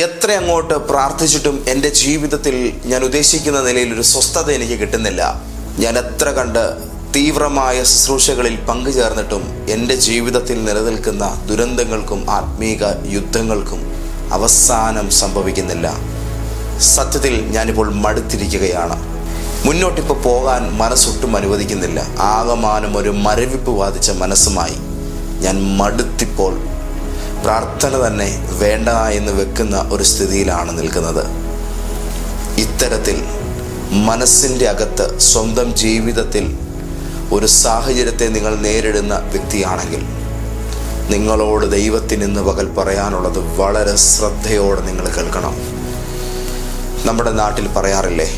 എത്ര അങ്ങോട്ട് പ്രാർത്ഥിച്ചിട്ടും എന്റെ ജീവിതത്തിൽ ഞാൻ ഉദ്ദേശിക്കുന്ന നിലയിൽ ഒരു സ്വസ്ഥത എനിക്ക് കിട്ടുന്നില്ല. ഞാൻ എത്ര കണ്ട് തീവ്രമായ ശുശ്രൂഷകളിൽ പങ്കുചേർന്നിട്ടും എന്റെ ജീവിതത്തിൽ നിലനിൽക്കുന്ന ദുരന്തങ്ങൾക്കും ആത്മീക യുദ്ധങ്ങൾക്കും അവസാനം സംഭവിക്കുന്നില്ല. സത്യത്തിൽ ഞാനിപ്പോൾ മടുത്തിരിക്കുകയാണ്. മുന്നോട്ടിപ്പോൾ പോകാൻ മനസ്സൊട്ടും അനുവദിക്കുന്നില്ല. ആകമാനം ഒരു മരവിപ്പ് ബാധിച്ച മനസ്സുമായി ഞാൻ മടുത്തിപ്പോൾ പ്രാർത്ഥന തന്നെ വേണ്ട എന്ന് വെക്കുന്ന ഒരു സ്ഥിതിയിലാണ് നിൽക്കുന്നത്. ഇത്തരത്തിൽ മനസ്സിന്റെ അകത്ത് സ്വന്തം ജീവിതത്തിൽ ഒരു സാഹചര്യത്തെ നിങ്ങൾ നേരിടുന്ന വ്യക്തിയാണെങ്കിൽ നിങ്ങളോട് ദൈവത്തിന് ഇന്ന് പകൽ പറയാനുള്ളത് വളരെ ശ്രദ്ധയോടെ നിങ്ങൾ കേൾക്കണം. നമ്മുടെ നാട്ടിൽ പറയാറില്ലേ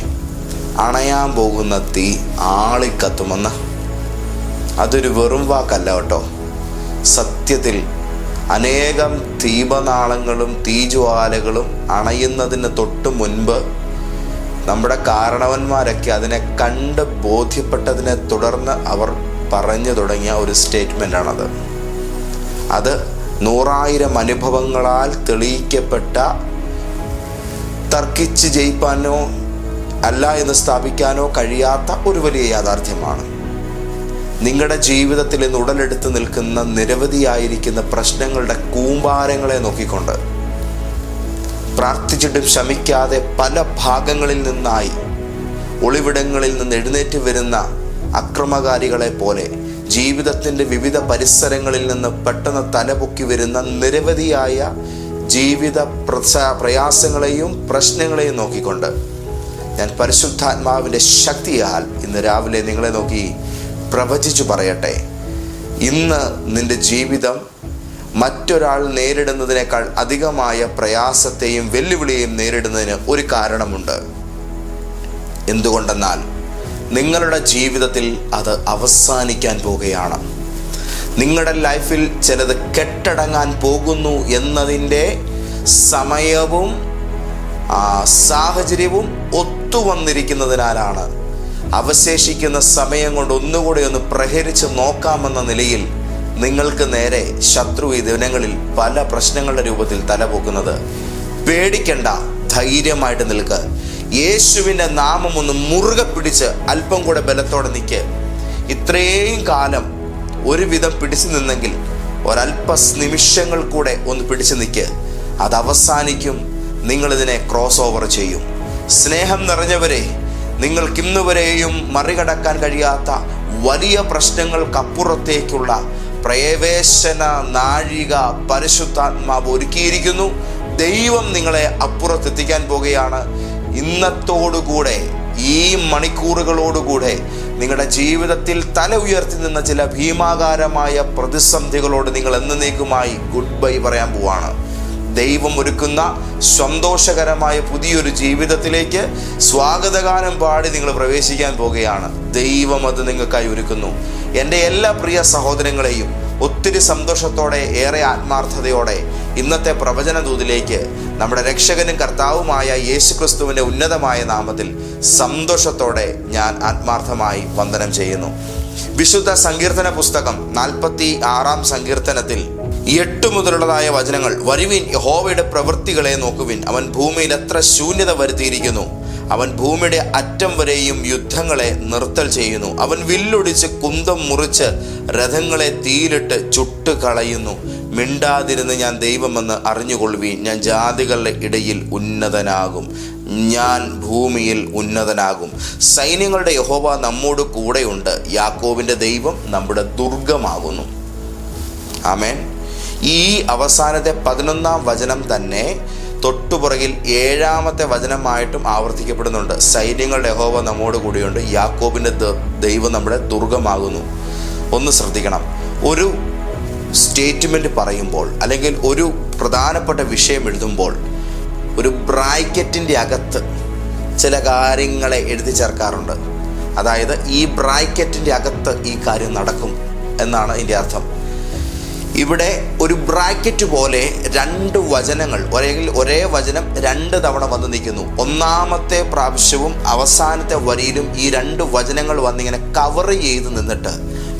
അണയാൻ പോകുന്ന തീ ആളിക്കത്തുമെന്ന്. അതൊരു വെറും വാക്കല്ല കേട്ടോ. സത്യത്തിൽ അനേകം ദീപനാളങ്ങളും തീജ്വാലകളും അണയുന്നതിന് തൊട്ട് മുൻപ് നമ്മുടെ കാരണവന്മാരൊക്കെ അതിനെ കണ്ട് ബോധ്യപ്പെട്ടതിനെ തുടർന്ന് അവർ പറഞ്ഞു തുടങ്ങിയ ഒരു സ്റ്റേറ്റ്മെന്റാണത്. അത് നൂറായിരം അനുഭവങ്ങളാൽ തെളിയിക്കപ്പെട്ട തർക്കിച്ച് ജയിപ്പാനോ അല്ല എന്ന് സ്ഥാപിക്കാനോ കഴിയാത്ത ഒരു വലിയ യാഥാർത്ഥ്യമാണ്. നിങ്ങളുടെ ജീവിതത്തിൽ ഇന്ന് ഉടലെടുത്ത് നിൽക്കുന്ന നിരവധിയായിരിക്കുന്ന പ്രശ്നങ്ങളുടെ കൂമ്പാരങ്ങളെ നോക്കിക്കൊണ്ട് പ്രാർത്ഥിച്ചിട്ടും ശമിക്കാതെ പല ഭാഗങ്ങളിൽ നിന്നായി ഒളിവിടങ്ങളിൽ നിന്ന് എഴുന്നേറ്റ് വരുന്ന അക്രമകാരികളെ പോലെ ജീവിതത്തിന്റെ വിവിധ പരിസരങ്ങളിൽ നിന്ന് പെട്ടെന്ന് തലപൊക്കി വരുന്ന നിരവധിയായ ജീവിത പ്രയാസങ്ങളെയും പ്രശ്നങ്ങളെയും നോക്കിക്കൊണ്ട് ഞാൻ പരിശുദ്ധാത്മാവിന്റെ ശക്തിയാൽ ഇന്ന് രാവിലെ നിങ്ങളെ നോക്കി പ്രവചിച്ചു പറയട്ടെ. ഇന്ന് നിന്റെ ജീവിതം മറ്റൊരാൾ നേരിടുന്നതിനേക്കാൾ അധികമായ പ്രയാസത്തെയും വെല്ലുവിളിയെയും നേരിടുന്നതിന് ഒരു കാരണമുണ്ട്. എന്തുകൊണ്ടെന്നാൽ നിങ്ങളുടെ ജീവിതത്തിൽ അത് അവസാനിക്കാൻ പോവുകയാണ്. നിങ്ങളുടെ ലൈഫിൽ ചിലത് കെട്ടടങ്ങാൻ പോകുന്നു എന്നതിന്റെ സമയവും സാഹചര്യവും ഒത്തുവന്നിരിക്കുന്നതിനാലാണ് അവശേഷിക്കുന്ന സമയം കൊണ്ട് ഒന്നുകൂടി ഒന്ന് പ്രഹരിച്ച് നോക്കാമെന്ന നിലയിൽ നിങ്ങൾക്ക് നേരെ ശത്രു ഈ ദിനങ്ങളിൽ പല പ്രശ്നങ്ങളുടെ രൂപത്തിൽ തലപൊക്കുന്നത്. പേടിക്കണ്ട ധൈര്യമായിട്ട് നിൽക്കുക യേശുവിന്റെ നാമം ഒന്ന് മുറുകെ പിടിച്ച് അല്പം കൂടെ ബലത്തോടെ നിൽക്ക് ഇത്രയും കാലം ഒരുവിധം പിടിച്ചു നിന്നെങ്കിൽ ഒരല്പ നിമിഷങ്ങൾ കൂടെ ഒന്ന് പിടിച്ചു നിൽക്ക് അത് അവസാനിക്കും. നിങ്ങളിതിനെ ക്രോസ് ഓവർ ചെയ്യും. സ്നേഹം നിറഞ്ഞവരെ നിങ്ങൾക്ക് ഇന്നുവരെയും മറികടക്കാൻ കഴിയാത്ത വലിയ പ്രശ്നങ്ങൾക്കപ്പുറത്തേക്കുള്ള പ്രവേശന നാഴിക പരിശുദ്ധാത്മാവ് ഒരുക്കിയിരിക്കുന്നു. ദൈവം നിങ്ങളെ അപ്പുറത്തെത്തിക്കാൻ പോകുകയാണ്. ഇന്നത്തോടുകൂടെ ഈ മണിക്കൂറുകളോടുകൂടെ നിങ്ങളുടെ ജീവിതത്തിൽ തല ഉയർത്തി നിന്ന ചില ഭീമാകാരമായ പ്രതിസന്ധികളോട് നിങ്ങൾ എന്നേക്കുമായി ഗുഡ് ബൈ പറയാൻ പോവാണ്. ദൈവം ഒരുക്കുന്ന സന്തോഷകരമായ പുതിയൊരു ജീവിതത്തിലേക്ക് സ്വാഗതഗാനം പാടി നിങ്ങൾ പ്രവേശിക്കാൻ പോകുകയാണ്. ദൈവം അത് നിങ്ങൾക്കായി ഒരുക്കുന്നു. എന്റെ എല്ലാ പ്രിയ സഹോദരങ്ങളെയും ഒത്തിരി സന്തോഷത്തോടെ ഏറെ ആത്മാർത്ഥതയോടെ ഇന്നത്തെ പ്രവചന ദൂതിലേക്ക് നമ്മുടെ രക്ഷകനും കർത്താവുമായ യേശു ക്രിസ്തുവിന്റെ ഉന്നതമായ നാമത്തിൽ സന്തോഷത്തോടെ ഞാൻ ആത്മാർത്ഥമായി വന്ദനം ചെയ്യുന്നു. വിശുദ്ധ സങ്കീർത്തന പുസ്തകം നാൽപ്പത്തി ആറാം സങ്കീർത്തനത്തിൽ എട്ട് മുതലുള്ളതായ വചനങ്ങൾ. വരുവിൻ യഹോവയുടെ പ്രവൃത്തികളെ നോക്കുവിൻ. അവൻ ഭൂമിയിൽ എത്ര ശൂന്യത വരുത്തിയിരിക്കുന്നു. അവൻ ഭൂമിയുടെ അറ്റം വരെയും യുദ്ധങ്ങളെ നിർത്തൽ ചെയ്യുന്നു. അവൻ വില്ലൊടിച്ച് കുന്തം മുറിച്ച് രഥങ്ങളെ തീയിലിട്ട് ചുട്ട് കളയുന്നു മിണ്ടാതിരുന്ന് ഞാൻ ദൈവമെന്ന് അറിഞ്ഞുകൊള്ളുവീൻ. ഞാൻ ജാതികളുടെ ഇടയിൽ ഉന്നതനാകും. ഞാൻ ഭൂമിയിൽ ഉന്നതനാകും. സൈന്യങ്ങളുടെ യഹോവ നമ്മോട് കൂടെയുണ്ട്. യാക്കോവിന്റെ ദൈവം നമ്മുടെ ദുർഗമാകുന്നു. ആമേൻ. ഈ അവസാനത്തെ പതിനൊന്നാം വചനം തന്നെ തൊട്ടുപുറകിൽ ഏഴാമത്തെ വചനമായിട്ടും ആവർത്തിക്കപ്പെടുന്നുണ്ട്. സൈന്യങ്ങളുടെ ഹോവ നമ്മോട് കൂടിയുണ്ട്. യാക്കോബിന്റെ ദൈവം നമ്മുടെ ദുർഗമാകുന്നു. ഒന്ന് ശ്രദ്ധിക്കണം. ഒരു സ്റ്റേറ്റ്മെന്റ് പറയുമ്പോൾ അല്ലെങ്കിൽ ഒരു പ്രധാനപ്പെട്ട വിഷയം എഴുതുമ്പോൾ ഒരു ബ്രാക്കറ്റിന്റെ അകത്ത് ചില കാര്യങ്ങളെ എഴുതി ചേർക്കാറുണ്ട്. അതായത് ഈ ബ്രാക്കറ്റിന്റെ അകത്ത് ഈ കാര്യം നടക്കും എന്നാണ് ഇതിന്റെ അർത്ഥം. ഇവിടെ ഒരു ബ്രാക്കറ്റ് പോലെ രണ്ട് വചനങ്ങൾ അല്ലെങ്കിൽ ഒരേ വചനം രണ്ട് തവണ വന്ന് നിൽക്കുന്നു. ഒന്നാമത്തെ പ്രാവശ്യവും അവസാനത്തെ വരിയിലും ഈ രണ്ട് വചനങ്ങൾ വന്നിങ്ങനെ കവർ ചെയ്ത് നിന്നിട്ട്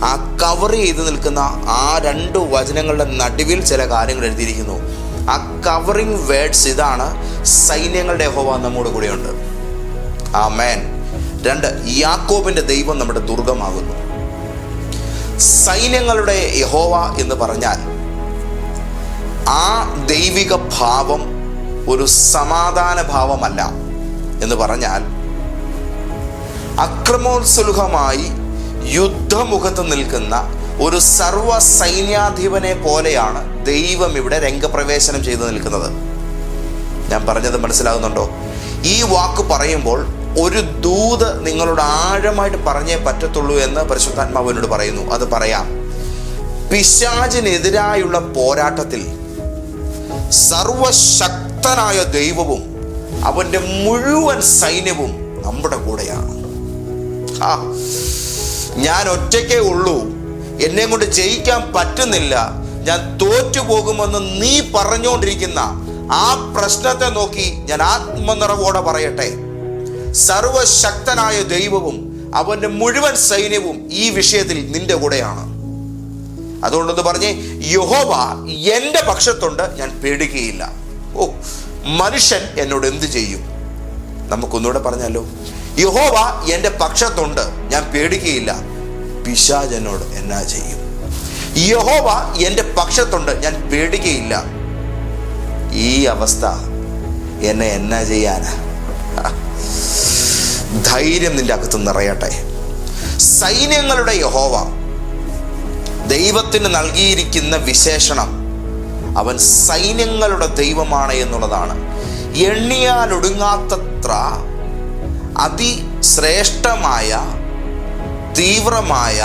ആ കവർ ചെയ്ത് നിൽക്കുന്ന ആ രണ്ട് വചനങ്ങളുടെ നടുവിൽ ചില കാര്യങ്ങൾ എഴുതിയിരിക്കുന്നു. ആ കവറിങ് വേർഡ്സ് ഇതാണ് സൈന്യങ്ങളുടെ ഹോവ നമ്മുടെ കൂടെയുണ്ട്. ആ മേൻ രണ്ട് യാക്കോബിന്റെ ദൈവം നമ്മുടെ ദുർഗമാകുന്നു. സൈന്യങ്ങളുടെ യഹോവ എന്ന് പറഞ്ഞാൽ ആ ദൈവിക ഭാവം ഒരു സമാധാന ഭാവമല്ല എന്ന് പറഞ്ഞാൽ അക്രമോത്സുഖമായി യുദ്ധമുഖത്ത് നിൽക്കുന്ന ഒരു സർവ സൈന്യാധിപനെ പോലെയാണ് ദൈവം ഇവിടെ രംഗപ്രവേശനം ചെയ്തു നിൽക്കുന്നത്. ഞാൻ പറഞ്ഞത് മനസ്സിലാകുന്നുണ്ടോ? ഈ വാക്ക് പറയുമ്പോൾ ഒരു ദൂത് നിങ്ങളോട് ആഴമായിട്ട് പറഞ്ഞേ പറ്റത്തുള്ളൂ എന്ന് പരിശുദ്ധാത്മാവിനോട് പറയുന്നു. അത് പറയാം. പിശാചിനെതിരായുള്ള പോരാട്ടത്തിൽ സർവശക്തനായ ദൈവവും അവന്റെ മുഴുവൻ സൈന്യവും നമ്മുടെ കൂടെയാണ്. ആ ഞാൻ ഒറ്റയ്ക്കേ ഉള്ളൂ. എന്നെ കൊണ്ട് ജയിക്കാൻ പറ്റുന്നില്ല. ഞാൻ തോറ്റു പോകുമെന്ന് നീ പറഞ്ഞുകൊണ്ടിരിക്കുന്ന ആ പ്രശ്നത്തെ നോക്കി ഞാൻ ആത്മനിറവോടെ പറയട്ടെ. സർവശക്തനായ ദൈവവും അവന്റെ മുഴുവൻ സൈന്യവും ഈ വിഷയത്തിൽ നിന്റെ കൂടെയാണ്. അതുകൊണ്ടെന്ന് പറഞ്ഞ് യഹോവ എന്റെ പക്ഷത്തുണ്ട് ഞാൻ പേടിക്കുകയില്ല. ഓ മനുഷ്യൻ എന്നോട് എന്ത് ചെയ്യും? നമുക്കൊന്നുകൂടെ പറഞ്ഞാലോ? യഹോവ എന്റെ പക്ഷത്തുണ്ട് ഞാൻ പേടിക്കുകയില്ല. പിശാജ് എന്നോട് എന്നാ ചെയ്യും? യഹോവ എന്റെ പക്ഷത്തുണ്ട് ഞാൻ പേടിക്കുകയില്ല. ഈ അവസ്ഥ എന്നെ എന്നാ ചെയ്യാനാ? ധൈര്യം നിന്റെ അകത്ത് നിറയട്ടെ. സൈന്യങ്ങളുടെ യഹോവ ദൈവത്തിന് നൽകിയിരിക്കുന്ന വിശേഷണം അവൻ സൈന്യങ്ങളുടെ ദൈവമാണ് എന്നുള്ളതാണ്. എണ്ണിയാലൊടുങ്ങാത്തത്ര അതിശ്രേഷ്ഠമായ തീവ്രമായ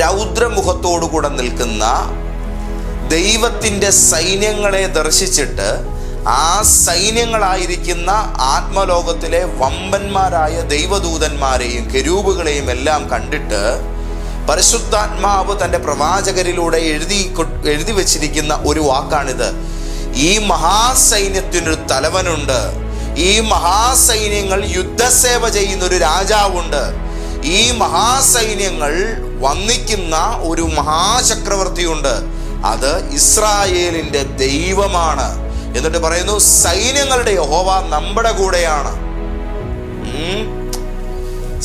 രൗദ്രമുഖത്തോടു കൂടെ നിൽക്കുന്ന ദൈവത്തിന്റെ സൈന്യങ്ങളെ ദർശിച്ചിട്ട് ആ സൈന്യങ്ങളായിരിക്കുന്ന ആത്മലോകത്തിലെ വമ്പന്മാരായ ദൈവദൂതന്മാരെയും കെരൂബുകളെയും എല്ലാം കണ്ടിട്ട് പരിശുദ്ധാത്മാവ് തന്റെ പ്രവാചകരിലൂടെ എഴുതി എഴുതി വച്ചിരിക്കുന്ന ഒരു വാക്കാണിത്. ഈ മഹാസൈന്യത്തിനൊരു തലവനുണ്ട്. ഈ മഹാസൈന്യങ്ങൾ യുദ്ധസേവ ചെയ്യുന്ന ഒരു രാജാവുണ്ട്. ഈ മഹാസൈന്യങ്ങൾ വന്നിക്കുന്ന ഒരു മഹാചക്രവർത്തിയുണ്ട്. അത് ഇസ്രായേലിന്റെ ദൈവമാണ്. എന്നിട്ട് പറയുന്നു സൈന്യങ്ങളുടെ യഹോവ നമ്മുടെ കൂടെയാണ്.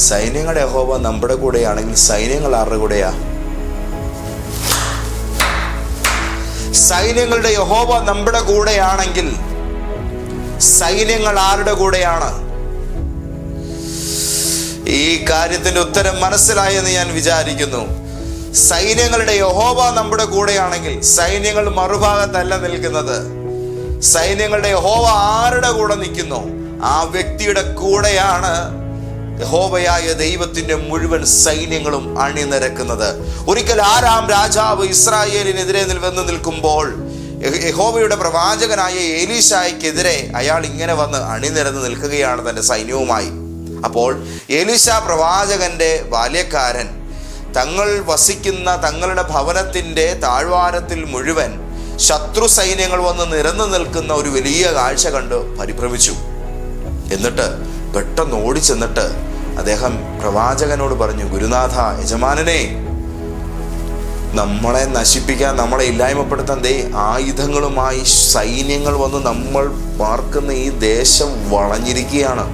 സൈന്യങ്ങളുടെ യഹോവ നമ്മുടെ കൂടെയാണെങ്കിൽ സൈന്യങ്ങൾ ആരുടെ കൂടെയാ? സൈന്യങ്ങളുടെ യഹോവ നമ്മുടെ കൂടെയാണെങ്കിൽ സൈന്യങ്ങൾ ആരുടെ കൂടെയാണ്? ഈ കാര്യത്തിന്റെ ഉത്തരം മനസ്സിലായെന്ന് ഞാൻ വിചാരിക്കുന്നു. സൈന്യങ്ങളുടെ യഹോവ നമ്മുടെ കൂടെയാണെങ്കിൽ സൈന്യങ്ങൾ മറുഭാഗത്തല്ല നിൽക്കുന്നത്. സൈന്യങ്ങളുടെ യഹോവ ആരുടെ കൂടെ നിൽക്കുന്നു? ആ വ്യക്തിയുടെ കൂടെയാണ് യഹോവയായ ദൈവത്തിന്റെ മുഴുവൻ സൈന്യങ്ങളും അണിനിരക്കുന്നത്. ഒരിക്കൽ ആരാം രാജാവ് ഇസ്രായേലിനെതിരെ നിൽവെന്ന് നിൽക്കുമ്പോൾ യഹ്- യഹോവയുടെ പ്രവാചകനായ ഏലീശായ്ക്കെതിരെ അയാൾ ഇങ്ങനെ വന്ന് അണിനിരന്ന് നിൽക്കുകയാണ് തന്റെ സൈന്യവുമായി. അപ്പോൾ ഏലീശ പ്രവാചകന്റെ ബാല്യക്കാരൻ തങ്ങൾ വസിക്കുന്ന തങ്ങളുടെ ഭവനത്തിന്റെ താഴ്വാരത്തിൽ മുഴുവൻ ശത്രു സൈന്യങ്ങൾ വന്ന് നിരന്നു നിൽക്കുന്ന ഒരു വലിയ കാഴ്ച കണ്ട് പരിഭ്രമിച്ചു. എന്നിട്ട് പെട്ടെന്ന് ഓടിച്ചെന്നിട്ട് അദ്ദേഹം പ്രവാചകനോട് പറഞ്ഞു ഗുരുനാഥ യജമാനനെ നമ്മളെ നശിപ്പിക്കാൻ നമ്മളെ ഇല്ലായ്മപ്പെടുത്താൻ ദേ ആയുധങ്ങളുമായി സൈന്യങ്ങൾ വന്ന് നമ്മൾ പാർക്കുന്ന ഈ ദേശം വളഞ്ഞിരിക്കുകയാണ്.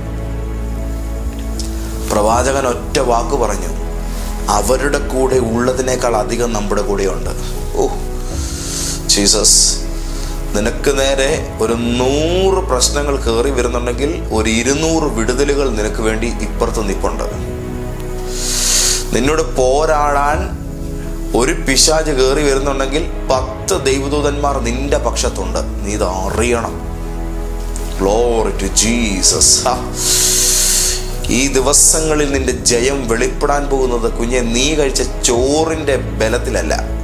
പ്രവാചകൻ ഒറ്റ വാക്ക് പറഞ്ഞു അവരുടെ കൂടെ ഉള്ളതിനേക്കാൾ അധികം നമ്മുടെ കൂടെയുണ്ട്. ഓ ജീസസ് നിനക്ക് നേരെ ഒരു നൂറ് പ്രശ്നങ്ങൾ കയറി വരുന്നുണ്ടെങ്കിൽ ഒരു ഇരുന്നൂറ് വിടുതലുകൾ നിനക്ക് വേണ്ടി ഇപ്പുറത്ത് നിൽപ്പുണ്ട് നിന്നോട് പോരാടാൻ ഒരു പിശാജ് കയറി വരുന്നുണ്ടെങ്കിൽ പത്ത് ദൈവദൂതന്മാർ നിന്റെ പക്ഷത്തുണ്ട്. നീ ഇത് അറിയണം. ജീസസ് ഈ ദിവസങ്ങളിൽ നിന്റെ ജയം വെളിപ്പെടാൻ പോകുന്നത് കുഞ്ഞെ നീ കഴിച്ച ചോറിന്റെ ബലത്തിലല്ല.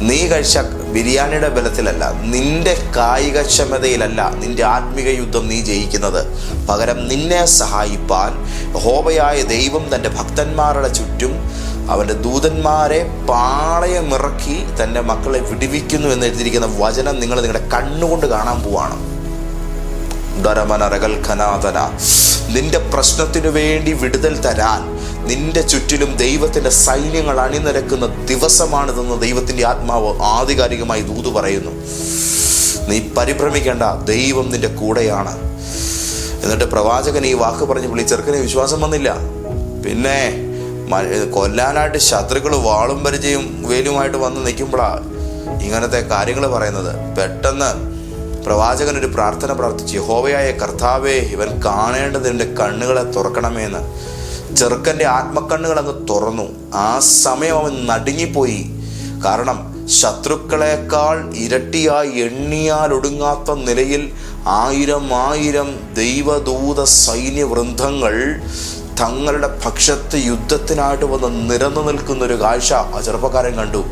നീ കഴിച്ച ബിരിയാണിയുടെ ബലത്തിലല്ല നിന്റെ കായികക്ഷമതയിലല്ല നിന്റെ ആത്മീക യുദ്ധം നീ ജയിക്കുന്നത്. പകരം നിന്നെ സഹായിപ്പാൻ ഹോബയായ ദൈവം തന്റെ ഭക്തന്മാരുടെ ചുറ്റും അവന്റെ ദൂതന്മാരെ പാളയമിറക്കി തന്റെ മക്കളെ വിടിവിക്കുന്നു എന്ന് എഴുതിയിരിക്കുന്ന വചനം നിങ്ങൾ നിങ്ങളുടെ കണ്ണുകൊണ്ട് കാണാൻ പോവാണ്. ദരമനറകൽ ഖനാതന നിന്റെ പ്രശ്നത്തിനു വേണ്ടി വിടുതൽ തരാൻ നിന്റെ ചുറ്റിലും ദൈവത്തിന്റെ സൈന്യങ്ങൾ അണിനിരക്കുന്ന ദിവസമാണിതെന്ന് ദൈവത്തിന്റെ ആത്മാവ് ആധികാരികമായി ദൂത് പറയുന്നു. നീ പരിഭ്രമിക്കേണ്ട ദൈവം നിന്റെ കൂടെയാണ്. എന്നിട്ട് പ്രവാചകൻ ഈ വാക്ക് പറഞ്ഞ് വിളി ചെറുക്കന് വിശ്വാസം വന്നില്ല. പിന്നെ കൊല്ലാനായിട്ട് ശത്രുക്കൾ വാളും പരിചയം വേലുമായിട്ട് വന്ന് നിൽക്കുമ്പോഴാണ് ഇങ്ങനത്തെ കാര്യങ്ങൾ പറയുന്നത്. പെട്ടെന്ന് പ്രവാചകൻ ഒരു പ്രാർത്ഥന പ്രാർത്ഥിച്ചു യഹോവയായ കർത്താവേ ഇവൻ കാണേണ്ടതിന്റെ കണ്ണുകളെ തുറക്കണമേന്ന്. ചെറുക്കന്റെ ആത്മക്കണ്ണുകൾ അങ്ങ് തുറന്നു. ആ സമയം അവൻ നടുങ്ങിപ്പോയി. കാരണം ശത്രുക്കളെക്കാൾ ഇരട്ടിയായി എണ്ണിയാൽ ഒടുങ്ങാത്ത നിലയിൽ ആയിരം ആയിരം ദൈവദൂത സൈന്യവൃന്ദങ്ങൾ തങ്ങളുടെ പക്ഷത്ത് യുദ്ധത്തിനായിട്ട് വന്ന് നിരന്നു നിൽക്കുന്ന ഒരു കാഴ്ച ആ ചെറുപ്പക്കാരൻ കണ്ടു.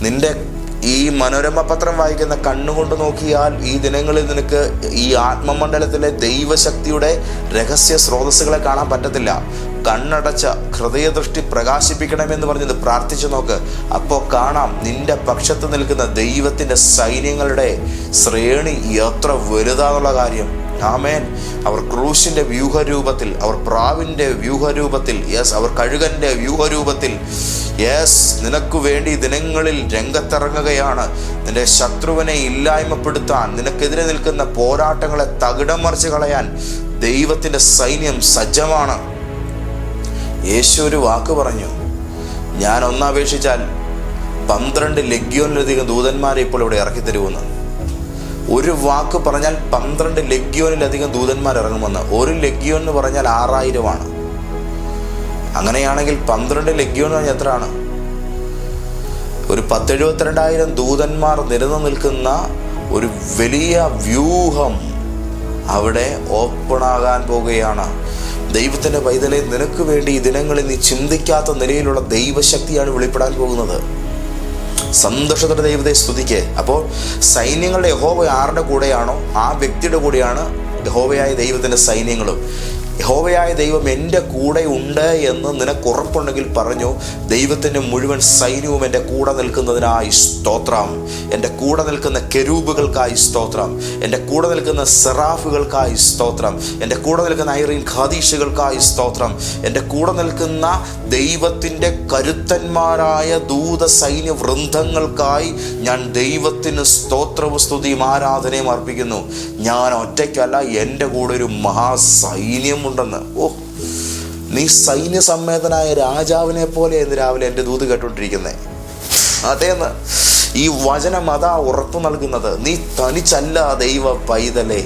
നിന്റെ ഈ മനോരമ പത്രം വായിക്കുന്ന കണ്ണുകൊണ്ട് നോക്കിയാൽ ഈ ദിനങ്ങളിൽ നിനക്ക് ഈ ആത്മമണ്ഡലത്തിലെ ദൈവശക്തിയുടെ രഹസ്യ സ്രോതസ്സുകളെ കാണാൻ പറ്റത്തില്ല. കണ്ണടച്ച ഹൃദയദൃഷ്ടി പ്രകാശിപ്പിക്കണമെന്ന് പറഞ്ഞത് പ്രാർത്ഥിച്ചു നോക്ക്. അപ്പോൾ കാണാം നിന്റെ പക്ഷത്ത് നിൽക്കുന്ന ദൈവത്തിന്റെ സൈന്യങ്ങളുടെ ശ്രേണി എത്ര വലുതാന്നുള്ള കാര്യം. ആമേൻ. അവർ ക്രൂശിന്റെ വ്യൂഹരൂപത്തിൽ അവർ പ്രാവിന്റെ വ്യൂഹരൂപത്തിൽ യെസ് അവർ കഴുകന്റെ വ്യൂഹരൂപത്തിൽ യെസ് നിനക്ക് വേണ്ടി ദിനങ്ങളിൽ രംഗത്തിറങ്ങുകയാണ്. നിന്റെ ശത്രുവിനെ ഇല്ലായ്മപ്പെടുത്താൻ നിനക്കെതിരെ നിൽക്കുന്ന പോരാട്ടങ്ങളെ തകിടം മറിച്ച് കളയാൻ ദൈവത്തിന്റെ സൈന്യം സജ്ജമാണ്. യേശു ഒരു വാക്ക് പറഞ്ഞു ഞാൻ ഒന്നപേക്ഷിച്ചാൽ പന്ത്രണ്ട് ലഗ്യോനിലധികം ദൂതന്മാരെ ഇപ്പോൾ ഇവിടെ ഇറക്കി തരുമെന്ന് ഒരു വാക്ക് പറഞ്ഞാൽ പന്ത്രണ്ട് ലഗ്യോനിലധികം ദൂതന്മാർ ഇറങ്ങുമെന്ന് ഒരു ലഗ്യോൻ എന്ന് പറഞ്ഞാൽ ആറായിരമാണ്. അങ്ങനെയാണെങ്കിൽ പന്ത്രണ്ട് ലഗ്യോൻ പറഞ്ഞാൽ എത്രയാണ്? ഒരു പത്തെഴുപത്തിരണ്ടായിരം ദൂതന്മാർ നിരന്നു നിൽക്കുന്ന ഒരു വലിയ വ്യൂഹം അവിടെ ഓപ്പൺ ഓപ്പണാകാൻ പോകുകയാണ്. ദൈവത്തിന്റെ പൈതലെ നിനക്ക് വേണ്ടി ഈ ദിനങ്ങളിൽ നീ ചിന്തിക്കാത്ത നിലയിലുള്ള ദൈവശക്തിയാണ് വെളിപ്പെടാൻ പോകുന്നത്. സന്തോഷത്തോടെ ദൈവത്തെ സ്തുതിക്കേ. അപ്പോൾ സൈന്യങ്ങളുടെ യഹോവ ആരുടെ കൂടെയാണോ ആ വ്യക്തിയുടെ കൂടെയാണ് യഹോവയായ ദൈവത്തിന്റെ സൈന്യങ്ങളും. യഹോവയായ ദൈവം എന്റെ കൂടെ ഉണ്ട് എന്ന് നിനക്ക് ഉറപ്പുണ്ടെങ്കിൽ പറഞ്ഞു ദൈവത്തിന്റെ മുഴുവൻ സൈന്യവും എന്റെ കൂടെ നിൽക്കുന്നതിനായി സ്തോത്രം. എന്റെ കൂടെ നിൽക്കുന്ന കെരൂബുകൾക്കായി സ്തോത്രം. എന്റെ കൂടെ നിൽക്കുന്ന സെറാഫുകൾക്കായി സ്തോത്രം. എന്റെ കൂടെ നിൽക്കുന്ന ഐറീൻ ഖാദീഷുകൾക്കായി സ്തോത്രം. എന്റെ കൂടെ നിൽക്കുന്ന ദൈവത്തിന്റെ കരുത്തന്മാരായ ദൂത സൈന്യ വൃന്ദങ്ങൾക്കായി ഞാൻ ദൈവത്തിന് സ്തോത്രവും സ്തുതിയും ആരാധനയും അർപ്പിക്കുന്നു. ഞാൻ ഒറ്റയ്ക്കല്ല എന്റെ കൂടെ ഒരു മഹാസൈന്യമുണ്ടെന്ന് ഓ നീ സൈന്യസമ്മേതനായ രാജാവിനെ പോലെ ഇന്ന് രാവിലെ എന്റെ ദൂത് കേട്ടോണ്ടിരിക്കുന്നേ. അതേന്ന് ഈ വചനം അതാ ഉറപ്പു നൽകുന്നത്. നീ തനിച്ചല്ല ദൈവ പൈതലേ.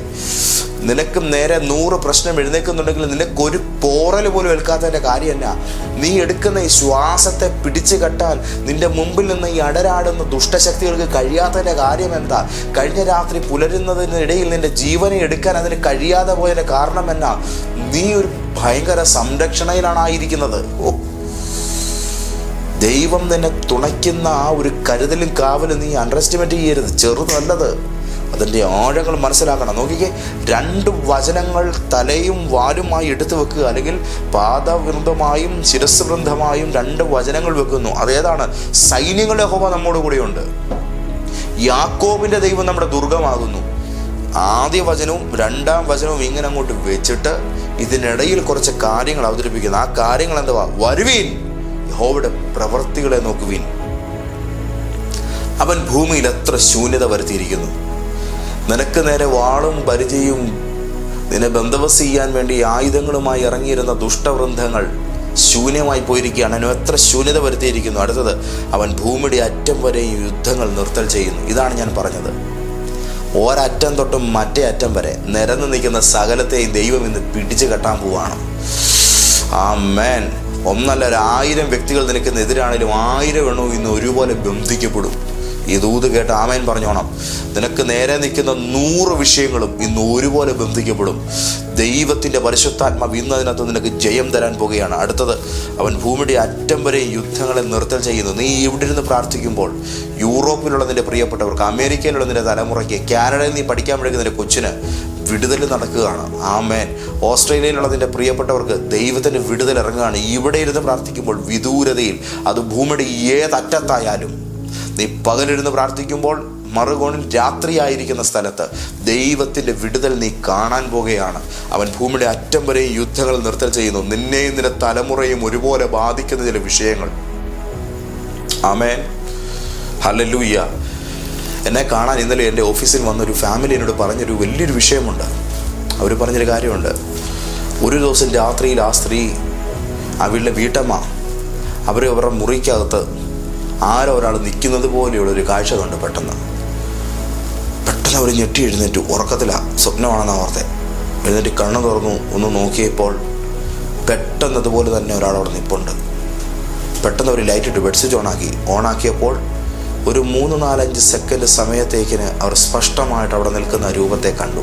നിനക്ക് നേരെ നൂറ് പ്രശ്നം എഴുന്നേക്കുന്നുണ്ടെങ്കിൽ നിനക്കൊരു പോറൽ പോലും ഏൽക്കാത്തതിന്റെ കാര്യമല്ല. നീ എടുക്കുന്ന ഈ ശ്വാസത്തെ പിടിച്ചു കെട്ടാൻ നിന്റെ മുമ്പിൽ നിന്ന് ഈ അടരാടുന്ന ദുഷ്ടശക്തികൾക്ക് കഴിയാത്തതിന്റെ കാര്യം എന്താ കഴിഞ്ഞ രാത്രി പുലരുന്നതിനിടയിൽ നിന്റെ ജീവനെ എടുക്കാൻ അതിന് കഴിയാതെ പോയതിന്റെ കാരണം എന്നാ നീ ഒരു ഭയങ്കര സംരക്ഷണയിലാണ് ആയിരിക്കുന്നത് ഓ. ദൈവം നിന്നെ തുണയ്ക്കുന്ന ആ ഒരു കരുതലും കാവലും നീ അണ്ടർ എസ്റ്റിമേറ്റ് ചെയ്യരുത് ചെറുതല്ലത് അതിന്റെ ആഴങ്ങൾ മനസ്സിലാക്കണം. നോക്കിക്കേ രണ്ട് വചനങ്ങൾ തലയും വാലുമായി എടുത്തു വെക്കുക. അല്ലെങ്കിൽ പാദവൃന്ദമായും ശിരസ് വൃന്ദമായും രണ്ട് വചനങ്ങൾ വെക്കുന്നു. അതേതാണ്? സൈന്യങ്ങളുടെ ഹോമ നമ്മോട് കൂടെയുണ്ട്. യാക്കോബിന്റെ ദൈവം നമ്മുടെ ദുർഗമാകുന്നു ആദ്യ വചനവും രണ്ടാം വചനവും ഇങ്ങനെ അങ്ങോട്ട് വെച്ചിട്ട് ഇതിനിടയിൽ കുറച്ച് കാര്യങ്ങൾ അവതരിപ്പിക്കുന്നു. ആ കാര്യങ്ങൾ എന്തുവാ? വരുവീൻ. യഹോവയുടെ പ്രവൃത്തികളെ നോക്കുവീൻ. അവൻ ഭൂമിയിൽ എത്ര ശൂന്യത വരുത്തിയിരിക്കുന്നു. നിനക്ക് നേരെ വാളും പരിചയും നിന്നെ ബന്ധവസ് ചെയ്യാൻ വേണ്ടി ആയുധങ്ങളുമായി ഇറങ്ങിയിരുന്ന ദുഷ്ടവൃന്ദങ്ങൾ ശൂന്യമായി പോയിരിക്കുകയാണ്. അവൻ എത്ര ശൂന്യത വരുത്തിയിരിക്കുന്നു. അടുത്തത് അവൻ ഭൂമിയുടെ അറ്റം വരെ യുദ്ധങ്ങൾ നിർത്തൽ ചെയ്യുന്നു. ഇതാണ് ഞാൻ പറഞ്ഞത്. ഒരറ്റം തൊട്ടും മറ്റേ അറ്റം വരെ നിരന്ന് നിൽക്കുന്ന സകലത്തെയും ദൈവം ഇന്ന് പിടിച്ചു കെട്ടാൻ പോവാണ്. ആ മേൻ ഒന്നല്ല ഒരായിരം വ്യക്തികൾ നിനക്ക് എതിരാണെങ്കിലും ആയിരം എണ്ണവും ഇന്ന് ഒരുപോലെ ബന്ധിക്കപ്പെടും. ഈ ദൂത് കേട്ട് ആമേൻ പറഞ്ഞോണം. നിനക്ക് നേരെ നിൽക്കുന്ന നൂറ് വിഷയങ്ങളും ഇന്ന് ഒരുപോലെ ബന്ധിക്കപ്പെടും. ദൈവത്തിന്റെ പരിശുദ്ധാത്മാവ് ഇന്ന് നിനക്ക് ജയം തരാൻ പോകുകയാണ്. അടുത്തത് അവൻ ഭൂമിയുടെ അറ്റം വരെ യുദ്ധങ്ങളെ നിർത്തൽ ചെയ്യുന്നു. നീ ഇവിടെ ഇരുന്ന് പ്രാർത്ഥിക്കുമ്പോൾ യൂറോപ്പിലുള്ള നിന്റെ പ്രിയപ്പെട്ടവർക്ക് അമേരിക്കയിലുള്ള നിന്റെ തലമുറയ്ക്ക് കാനഡയിൽ നീ പഠിക്കാൻ പഠിക്കുന്ന നിന്റെ കൊച്ചിന് വിടുതൽ നടക്കുകയാണ്. ആമേൻ. ഓസ്ട്രേലിയയിലുള്ളതിന്റെ പ്രിയപ്പെട്ടവർക്ക് ദൈവത്തിന്റെ വിടുതൽ ഇറങ്ങുകയാണ്. ഇവിടെ ഇരുന്ന് പ്രാർത്ഥിക്കുമ്പോൾ വിദൂരതയിൽ അത് ഭൂമിയുടെ ഏതറ്റത്തായാലും നീ പകലിരുന്ന് പ്രാർത്ഥിക്കുമ്പോൾ മറുകോണിൽ രാത്രിയായിരിക്കുന്ന സ്ഥലത്ത് ദൈവത്തിന്റെ വിടുതൽ നീ കാണാൻ പോകുകയാണ്. അവൻ ഭൂമിയുടെ അറ്റം വരെയും യുദ്ധങ്ങൾ നിർത്തൽ ചെയ്യുന്നു. നിന്നെയും നിന്റെ തലമുറയും ഒരുപോലെ ബാധിക്കുന്ന ചില വിഷയങ്ങൾ. ആമേൻ. ഹലലൂയ്യ എന്നെ കാണാൻ ഇന്നലെ എന്റെ ഓഫീസിൽ വന്നൊരു ഫാമിലി എന്നോട് പറഞ്ഞൊരു വലിയൊരു വിഷയമുണ്ട്. അവർ പറഞ്ഞൊരു കാര്യമുണ്ട്. ഒരു ദിവസം രാത്രിയിൽ ആ സ്ത്രീ ആ വീട്ടിലെ വീട്ടമ്മ അവർ അവരുടെ മുറിക്കകത്ത് ആരോ ഒരാൾ നിൽക്കുന്നത് പോലെയുള്ള ഒരു കാഴ്ച കണ്ടു പെട്ടെന്ന്. പെട്ടെന്ന് അവർ ഞെട്ടി എഴുന്നേറ്റു. ഉറക്കത്തിലാണ് സ്വപ്നമാണെന്ന് ഓർത്തെ എഴുന്നേറ്റ് കണ്ണു തുറന്നു ഒന്ന് നോക്കിയപ്പോൾ പെട്ടെന്ന് അതുപോലെ തന്നെ ഒരാൾ അവിടെ നിൽപ്പുണ്ട് പെട്ടെന്ന് അവർ ലൈറ്റ് ഇട്ട്. ബെഡ് സ്വിച്ച് ഓണാക്കി ഓണാക്കിയപ്പോൾ ഒരു മൂന്ന് നാലഞ്ച് സെക്കൻഡ് സമയത്തേക്കിന് അവർ സ്പഷ്ടമായിട്ട് അവിടെ നിൽക്കുന്ന രൂപത്തെ കണ്ടു.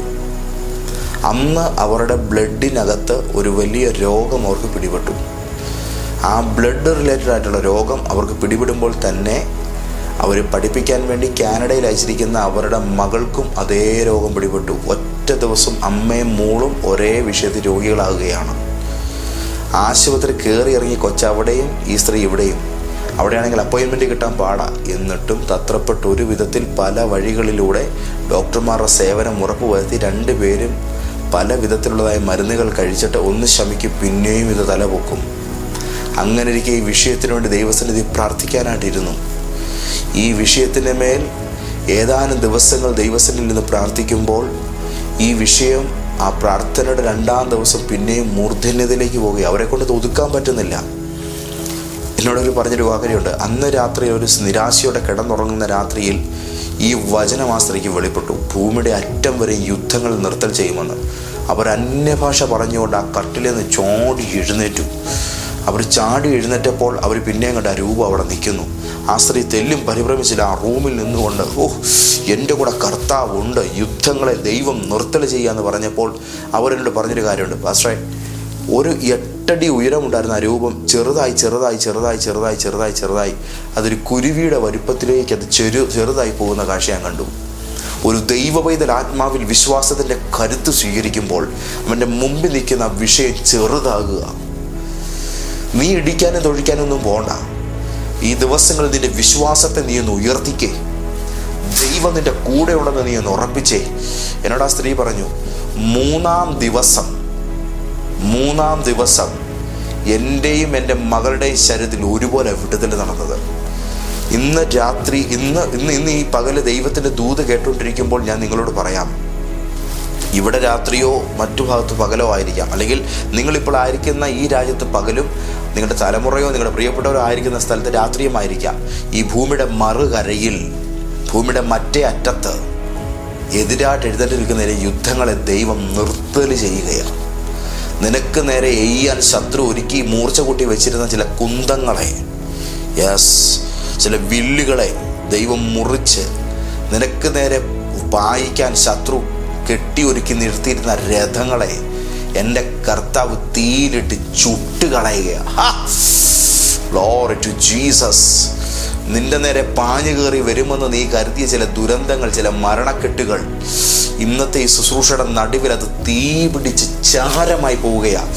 അന്ന് അവരുടെ ബ്ലഡിനകത്ത് ഒരു വലിയ രോഗം അവർക്ക് പിടിപെട്ടു. ആ ബ്ലഡ് റിലേറ്റഡ് ആയിട്ടുള്ള രോഗം അവർക്ക് പിടിപെടുമ്പോൾ തന്നെ അവർ പഠിപ്പിക്കാൻ വേണ്ടി കാനഡയിൽ അയച്ചിരിക്കുന്ന അവരുടെ മകൾക്കും അതേ രോഗം പിടിപെട്ടു. ഒറ്റ ദിവസം അമ്മയും മോളും ഒരേ വിഷയത്തിൽ രോഗികളാകുകയാണ്. ആശുപത്രി കയറി ഇറങ്ങി കൊച്ചവിടെയും ഈ സ്ത്രീ ഇവിടെയും. അവിടെയാണെങ്കിൽ അപ്പോയിൻമെന്റ് കിട്ടാൻ പാടാ. എന്നിട്ടും തത്രപ്പെട്ട് ഒരു വിധത്തിൽ പല വഴികളിലൂടെ ഡോക്ടർമാരുടെ സേവനം ഉറപ്പുവരുത്തി രണ്ടുപേരും പല വിധത്തിലുള്ളതായ മരുന്നുകൾ കഴിച്ചിട്ട് ഒന്ന് ശമിക്കും പിന്നെയും ഇത് തലപൊക്കും. അങ്ങനെ ഇരിക്കെ ഈ വിഷയത്തിന് വേണ്ടി ദൈവസന്നിധി പ്രാർത്ഥിക്കാനായിട്ടിരുന്നു. ഈ വിഷയത്തിന്റെ മേൽ ഏതാനും ദിവസങ്ങൾ ദൈവസന്നിധിയിൽ നിന്ന് പ്രാർത്ഥിക്കുമ്പോൾ ഈ വിഷയം ആ പ്രാർത്ഥനയുടെ രണ്ടാം ദിവസം പിന്നെയും മൂർധന്യതയിലേക്ക് പോകുക അവരെ കൊണ്ട് ഒതുക്കാൻ പറ്റുന്നില്ല. എന്നോടൊരു പറഞ്ഞൊരു വാകരയുണ്ട് അന്ന് രാത്രി ഒരു നിരാശയോടെ കിടന്നുറങ്ങുന്ന രാത്രിയിൽ ഈ വചനം ആ സ്ത്രീക്ക് വെളിപ്പെട്ടു. ഭൂമിയുടെ അറ്റം വരെ യുദ്ധങ്ങൾ നിർത്തൽ ചെയ്യുമെന്ന്. അവർ അന്യഭാഷ പറഞ്ഞുകൊണ്ട് ആ കട്ടിലെന്ന് ചോടി എഴുന്നേറ്റു. അവർ ചാടി എഴുന്നേറ്റപ്പോൾ അവർ പിന്നെയും കണ്ട രൂപം അവിടെ നിൽക്കുന്നു. ആ സ്ത്രീ തെല്ലും പരിഭ്രമിച്ചില്ല ആ റൂമിൽ നിന്നുകൊണ്ട് ഓഹ് എന്റെ കൂടെ കർത്താവുണ്ട് യുദ്ധങ്ങളെ ദൈവം നിർത്തൽ ചെയ്യാന്ന് പറഞ്ഞപ്പോൾ അവരെന്നോട് പറഞ്ഞൊരു കാര്യമുണ്ട്. പാസ്റ്ററെ ഒരു എട്ടടി ഉയരമുണ്ടായിരുന്ന ആ രൂപം ചെറുതായി ചെറുതായി ചെറുതായി ചെറുതായി ചെറുതായി ചെറുതായി. അതൊരു കുരുവിയുടെ വലുപ്പത്തിലേക്ക് അത് ചെറു ചെറുതായി പോകുന്ന കാഴ്ച ഞാൻ കണ്ടു. ഒരു ദൈവ പൈതൽ ആത്മാവിൽ വിശ്വാസത്തിന്റെ കരുത്ത് സ്വീകരിക്കുമ്പോൾ അവന്റെ മുമ്പിൽ നിൽക്കുന്ന വിഷയം ചെറുതാകുക. നീ ഇടിക്കാനും തൊഴിക്കാനും ഒന്നും പോണ്ട. ഈ ദിവസങ്ങൾ നിന്റെ വിശ്വാസത്തെ നീ ഒന്ന് ഉയർത്തിക്കേ. ദൈവം നിന്റെ കൂടെ ഉണ്ടെന്ന് നീ ഒന്ന് ഉറപ്പിച്ചേ. എന്നോട് ആ സ്ത്രീ പറഞ്ഞു മൂന്നാം ദിവസം മൂന്നാം ദിവസം എന്റെയും എന്റെ മകളുടെയും ശരീരത്തിൽ ഒരുപോലെ വിടുതൽ നടന്നത്. ഇന്ന് രാത്രി ഇന്ന് ഇന്ന് ഇന്ന് ഈ പകൽ ദൈവത്തിന്റെ ദൂത് കേട്ടുകൊണ്ടിരിക്കുമ്പോൾ ഞാൻ നിങ്ങളോട് പറയാം. ഇവിടെ രാത്രിയോ മറ്റു ഭാഗത്ത് പകലോ ആയിരിക്കാം. അല്ലെങ്കിൽ നിങ്ങളിപ്പോൾ ആയിരിക്കുന്ന ഈ രാജ്യത്ത് പകലും നിങ്ങളുടെ തലമുറയോ നിങ്ങളുടെ പ്രിയപ്പെട്ടവരോ ആയിരിക്കുന്ന സ്ഥലത്ത് രാത്രിയുമായിരിക്കാം. ഈ ഭൂമിയുടെ മറുകരയിൽ ഭൂമിയുടെ മറ്റേ അറ്റത്ത് എതിരായിട്ട് എഴുതേണ്ടി യുദ്ധങ്ങളെ ദൈവം നിർത്തൽ ചെയ്യുകയാണ്. നിനക്ക് നേരെ എയ്യാൻ ശത്രു ഒരുക്കി മൂർച്ച കൂട്ടി വെച്ചിരുന്ന ചില കുന്തങ്ങളെ യെസ് ചില വില്ലുകളെ ദൈവം മുറിച്ച് നിനക്ക് നേരെ വായിക്കാൻ ശത്രു കെട്ടി ഒരുക്കി നിർത്തിയിരുന്ന രഥങ്ങളെ എന്റെ കർത്താവ് തീയിലിട്ട് ചുട്ടുകളയുകയാണ് ടു ജീസസ് നിന്റെ നേരെ പാഞ്ഞു കയറി വരുമെന്ന് നീ കരുതിയ ചില ദുരന്തങ്ങൾ ചില മരണക്കെട്ടുകൾ. ഇന്നത്തെ ഈ ശുശ്രൂഷയുടെ നടുവിൽ അത് തീ പിടിച്ച് ചാരമായി പോവുകയാണ്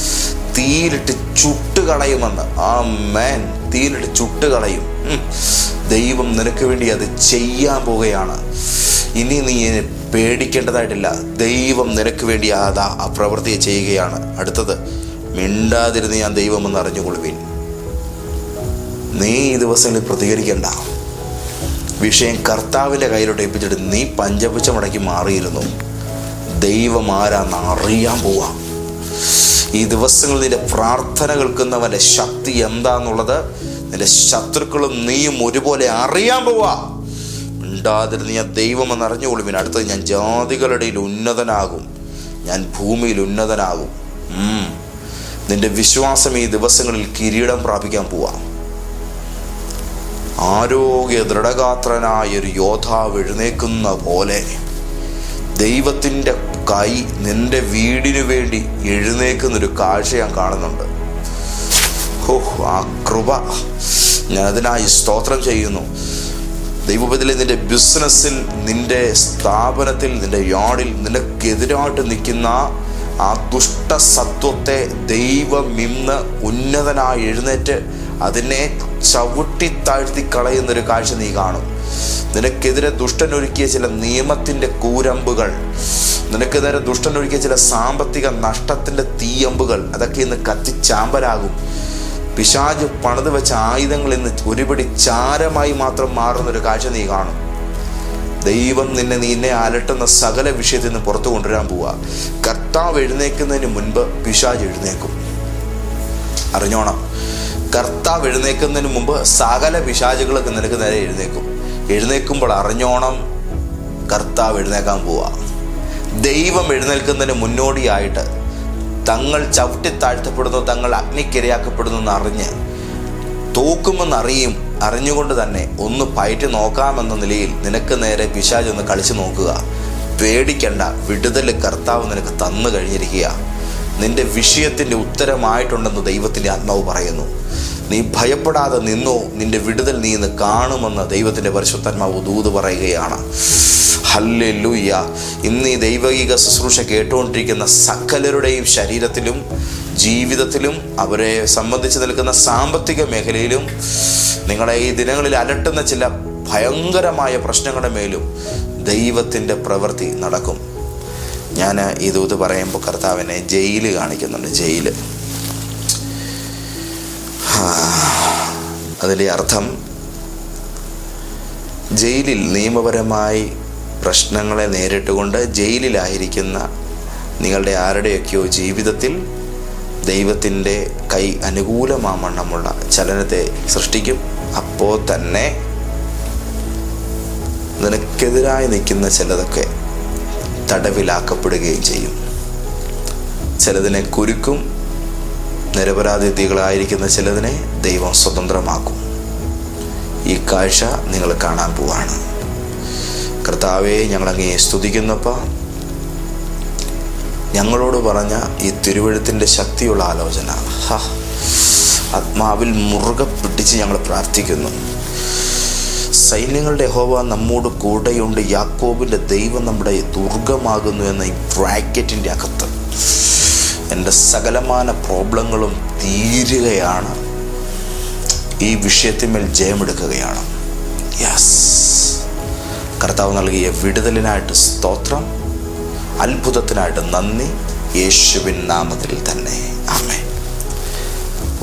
തീയിലിട്ട് ചുട്ടുകളയുമെന്ന് ആ മേൻ തീയിലിട്ട് ചുട്ടുകളയും. ദൈവം നിനക്ക് വേണ്ടി അത് ചെയ്യാൻ പോവുകയാണ്. ഇനി നീ പേടിക്കേണ്ടതായിട്ടില്ല. ദൈവം നിനക്ക് വേണ്ടി അതാ ആ പ്രവൃത്തിയെ ചെയ്യുകയാണ്. അടുത്തത് മിണ്ടാതിരുന്ന് ഞാൻ ദൈവമെന്ന് അറിഞ്ഞുകൊള്ളുവിൻ. നീ ഈ ദിവസങ്ങളിൽ പ്രതികരിക്കണ്ട. വിഷയം കർത്താവിന്റെ കയ്യിലോട്ട് ഏൽപ്പിച്ചിട്ട് നീ പഞ്ചപുച്ച മടക്കി മാറിയിരുന്നു. ദൈവം ആരാന്ന് അറിയാൻ പോവാം. ഈ ദിവസങ്ങളിൽ നിന്റെ പ്രാർത്ഥന കേൾക്കുന്നവന്റെ ശക്തി എന്താന്നുള്ളത് നിന്റെ ശത്രുക്കളും നീയും ഒരുപോലെ അറിയാൻ പോവാ. ഉണ്ടാതിരുന്ന് ഞാൻ ദൈവമെന്ന് പിന്നെ അടുത്തത് ഞാൻ ജാതികളുടെ ഉന്നതനാകും. ഞാൻ ഭൂമിയിൽ ഉന്നതനാകും. നിന്റെ വിശ്വാസം ഈ ദിവസങ്ങളിൽ കിരീടം പ്രാപിക്കാൻ പോവാം. ആരോഗ്യ ദൃഢഗാത്രനായ ഒരു യോദ്ധാവ് എഴുന്നേക്കുന്ന പോലെ ദൈവത്തിന്റെ കൈ നിന്റെ വീടിനു വേണ്ടി എഴുന്നേക്കുന്ന ഒരു കാഴ്ച ഞാൻ കാണുന്നുണ്ട്. ഓ ആ കൃപ. ഞാൻ അതിനായി സ്തോത്രം ചെയ്യുന്നു. ദൈവപതിലെ നിന്റെ ബിസിനസ്സിൽ നിന്റെ സ്ഥാപനത്തിൽ നിന്റെ യാർഡിൽ നിനക്കെതിരായിട്ട് നിൽക്കുന്ന ആ ദുഷ്ടസത്വത്തെ ദൈവം ഇന്ന് ഉന്നതനായി എഴുന്നേറ്റ് അതിനെ ചവിട്ടി താഴ്ത്തി കളയുന്നൊരു കാഴ്ച നീ കാണും. നിനക്കെതിരെ ദുഷ്ടനൊരുക്കിയ ചില നിയമത്തിന്റെ കൂരമ്പുകൾ നിനക്കെതിരെ നേരെ ദുഷ്ടനൊരുക്കിയ ചില സാമ്പത്തിക നഷ്ടത്തിന്റെ തീയമ്പുകൾ അതൊക്കെ ഇന്ന് കത്തിച്ചാമ്പലാകും. പിശാജ് പണിത് വെച്ച ആയുധങ്ങൾ ഇന്ന് ഒരുപിടി ചാരമായി മാത്രം മാറുന്ന ഒരു കാഴ്ച നീ കാണും. ദൈവം നിന്നെ നിന്നെ അലട്ടുന്ന സകല വിഷയത്തിൽ നിന്ന് പുറത്തു കൊണ്ടുവരാൻ പോവുക. കർത്താവ് എഴുന്നേൽക്കുന്നതിന് മുൻപ് പിശാജ് എഴുന്നേക്കും അറിഞ്ഞോണം. കർത്താവ് എഴുന്നേൽക്കുന്നതിന് മുമ്പ് സകല പിശാചുകളൊക്കെ നിനക്ക് നേരെ എഴുന്നേക്കും എഴുന്നേക്കുമ്പോൾ അറിഞ്ഞോണം കർത്താവ് എഴുന്നേക്കാൻ പോവുക. ദൈവം എഴുന്നേൽക്കുന്നതിന് മുന്നോടിയായിട്ട് തങ്ങൾ ചവിട്ടി താഴ്ത്തപ്പെടുന്നു തങ്ങൾ അഗ്നിക്കിരയാക്കപ്പെടുന്നു എന്നറിഞ്ഞ് തോക്കുമെന്നറിയും അറിഞ്ഞുകൊണ്ട് തന്നെ ഒന്ന് പയറ്റി നോക്കാമെന്ന നിലയിൽ നിനക്ക് നേരെ പിശാജ് ഒന്ന് കളിച്ചു നോക്കുക. പേടിക്കണ്ട വിടുതൽ കർത്താവ് നിനക്ക് തന്നു കഴിഞ്ഞിരിക്കുക. നിന്റെ വിഷയത്തിന്റെ ഉത്തരമായിട്ടുണ്ടെന്ന് ദൈവത്തിന്റെ ആത്മാവ് പറയുന്നു. നീ ഭയപ്പെടാതെ നിന്നോ നിന്റെ വിടുതൽ നീ ഇന്ന് കാണുമെന്ന് ദൈവത്തിന്റെ പരിശുദ്ധാത്മാവ് ദൂത് പറയുകയാണ്. ഹല്ലേ ലൂയ്യ ഇന്ന് ഈ ദൈവകീക ശുശ്രൂഷ കേട്ടുകൊണ്ടിരിക്കുന്ന സകലരുടെയും ശരീരത്തിലും ജീവിതത്തിലും അവരെ സംബന്ധിച്ച് നിൽക്കുന്ന സാമ്പത്തിക മേഖലയിലും നിങ്ങളെ ഈ ദിനങ്ങളിൽ അലട്ടുന്ന ചില ഭയങ്കരമായ പ്രശ്നങ്ങളുടെ മേലും ദൈവത്തിന്റെ പ്രവൃത്തി നടക്കും. ഞാൻ ഇത് ഇത് പറയുമ്പോൾ കർത്താവിനെ ജയിൽ കാണിക്കുന്നുണ്ട് ജയിൽ. അതിന്റെ അർത്ഥം ജയിലിൽ നിയമപരമായി പ്രശ്നങ്ങളെ നേരിട്ടുകൊണ്ട് ജയിലിലായിരിക്കുന്ന നിങ്ങളുടെ ആരുടെയൊക്കെയോ ജീവിതത്തിൽ ദൈവത്തിന്റെ കൈ അനുകൂലമാമണ്ണമുള്ള ചലനത്തെ സൃഷ്ടിക്കും. അപ്പോൾ തന്നെ നിനക്കെതിരായി നിൽക്കുന്ന ചിലതൊക്കെ തടവിലാക്കപ്പെടുകയും ചെയ്യും. ചിലതിനെ കുരുക്കും നിരപരാധികളായിരിക്കുന്ന ചിലതിനെ ദൈവം സ്വതന്ത്രമാക്കും. ഈ കാഴ്ച നിങ്ങൾ കാണാൻ പോവാണ്. കർത്താവെ ഞങ്ങളങ്ങേ സ്തുതിക്കുന്നപ്പോൾ ഞങ്ങളോട് പറഞ്ഞ ഈ തിരുവഴുത്തിന്റെ ശക്തിയുള്ള ആലോചന. ഹ ആത്മാവിൽ മുറുകെ പിടിച്ച് ഞങ്ങൾ പ്രാർത്ഥിക്കുന്നു. സൈന്യങ്ങളുടെ ഹോവ നമ്മോട് കൂടെയുണ്ട്. യാക്കോബിന്റെ ദൈവം നമ്മുടെ ദുർഗമാകുന്നു എന്ന ഈ ബ്രാക്കറ്റിന്റെ അകത്ത്. എന്റെ സകലമാന പ്രോബ്ലങ്ങളും തീരുകയാണ്. ഈ വിഷയത്തിന്മേൽ ജയമെടുക്കുകയാണ്. യെസ് കർത്താവ് നൽകിയ വിടുതലിനായിട്ട് സ്തോത്രം അത്ഭുതത്തിനായിട്ട് നന്ദി. യേശുവിൻ നാമത്തിൽ തന്നെ. ആമേ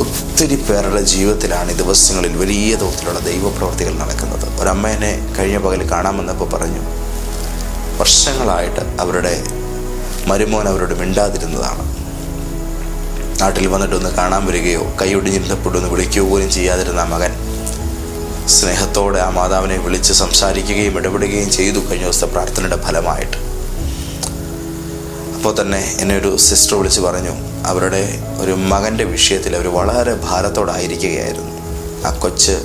ഒത്തിരി പേരുടെ ജീവിതത്തിലാണ് ഈ ദിവസങ്ങളിൽ വലിയ തോതിലുള്ള ദൈവപ്രവർത്തികൾ നടക്കുന്നത്. ഒരമ്മേനെ കഴിഞ്ഞ പകൽ കാണാമെന്നപ്പോൾ പറഞ്ഞു വർഷങ്ങളായിട്ട് അവരുടെ മരുമോൻ അവരോട് മിണ്ടാതിരുന്നതാണ്. നാട്ടിൽ വന്നിട്ടൊന്ന് കാണാൻ വരികയോ കൈയൊടിഞ്ഞിരുന്നപ്പോഴൊന്ന് വിളിക്കുകയോ പോലും ചെയ്യാതിരുന്ന മകൻ സ്നേഹത്തോടെ ആ മാതാവിനെ വിളിച്ച് സംസാരിക്കുകയും ഇടപെടുകയും ചെയ്തു കഴിഞ്ഞ ദിവസത്തെ പ്രാർത്ഥനയുടെ ഫലമായിട്ട്. അപ്പോൾ തന്നെ എന്നെ ഒരു സിസ്റ്റർ വിളിച്ച് പറഞ്ഞു അവരുടെ ഒരു മകന്റെ വിഷയത്തിൽ അവർ വളരെ ഭാരത്തോടായിരിക്കുകയായിരുന്നു ആ കൊച്ച്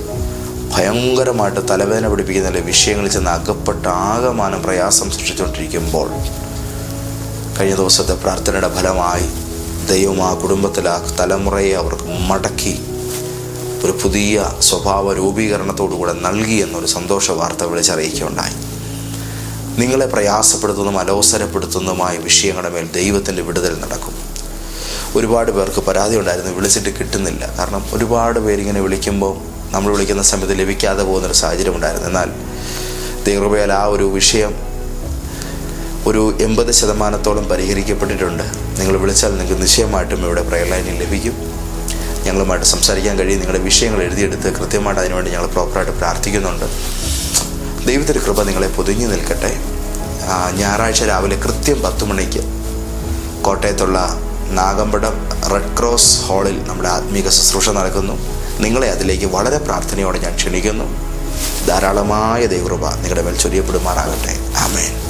ഭയങ്കരമായിട്ട് തലവേദന പിടിപ്പിക്കുന്ന ചില വിഷയങ്ങളിൽ ചെന്ന് അകപ്പെട്ട ആകമാനം പ്രയാസം സൃഷ്ടിച്ചുകൊണ്ടിരിക്കുമ്പോൾ കഴിഞ്ഞ ദിവസത്തെ പ്രാർത്ഥനയുടെ ഫലമായി ദൈവം ആ കുടുംബത്തിൽ തലമുറയെ അവർക്ക് മടക്കി ഒരു പുതിയ സ്വഭാവ രൂപീകരണത്തോടുകൂടെ നൽകി എന്നൊരു സന്തോഷ വാർത്ത വിളിച്ചറിയിക്കുകയുണ്ടായി. നിങ്ങളെ പ്രയാസപ്പെടുത്തുന്നതും അലോസരപ്പെടുത്തുന്നതുമായ വിഷയങ്ങളുടെ മേൽ ദൈവത്തിന്റെ വിടുതൽ നടക്കും. ഒരുപാട് പേർക്ക് പരാതി ഉണ്ടായിരുന്നു വിളിച്ചിട്ട് കിട്ടുന്നില്ല. കാരണം ഒരുപാട് പേരിങ്ങനെ വിളിക്കുമ്പോൾ നമ്മൾ വിളിക്കുന്ന സമയത്ത് ലഭിക്കാതെ പോകുന്നൊരു സാഹചര്യം ഉണ്ടായിരുന്നു. എന്നാൽ ദൈവകൃപയാൽ ആ ഒരു വിഷയം ഒരു എൺപത് ശതമാനത്തോളം പരിഹരിക്കപ്പെട്ടിട്ടുണ്ട്. നിങ്ങൾ വിളിച്ചാൽ നിങ്ങൾക്ക് നിശ്ചയമായിട്ടും ഇവിടെ പ്രയർലൈനിൽ ലഭിക്കും. ഞങ്ങളുമായിട്ട് സംസാരിക്കാൻ കഴിയും നിങ്ങളുടെ വിഷയങ്ങൾ എഴുതിയെടുത്ത് കൃത്യമായിട്ട് അതിനുവേണ്ടി ഞങ്ങൾ പ്രോപ്പറായിട്ട് പ്രാർത്ഥിക്കുന്നുണ്ട്. ദൈവത്തിന്റെ കൃപ നിങ്ങളെ പൊതിഞ്ഞു നിൽക്കട്ടെ. ഞായറാഴ്ച രാവിലെ കൃത്യം പത്ത് മണിക്ക് കോട്ടയത്തുള്ള നാഗമ്പടം റെഡ് ക്രോസ് ഹാളിൽ നമ്മുടെ ആത്മീക ശുശ്രൂഷ നടക്കുന്നു. നിങ്ങളെ അതിലേക്ക് വളരെ പ്രാർത്ഥനയോടെ ഞാൻ ക്ഷണിക്കുന്നു. ധാരാളമായ ദൈവകൃപ നിങ്ങളുടെ മേൽ ചൊരിയപ്പെടുമാറാകട്ടെ. ആമേൻ.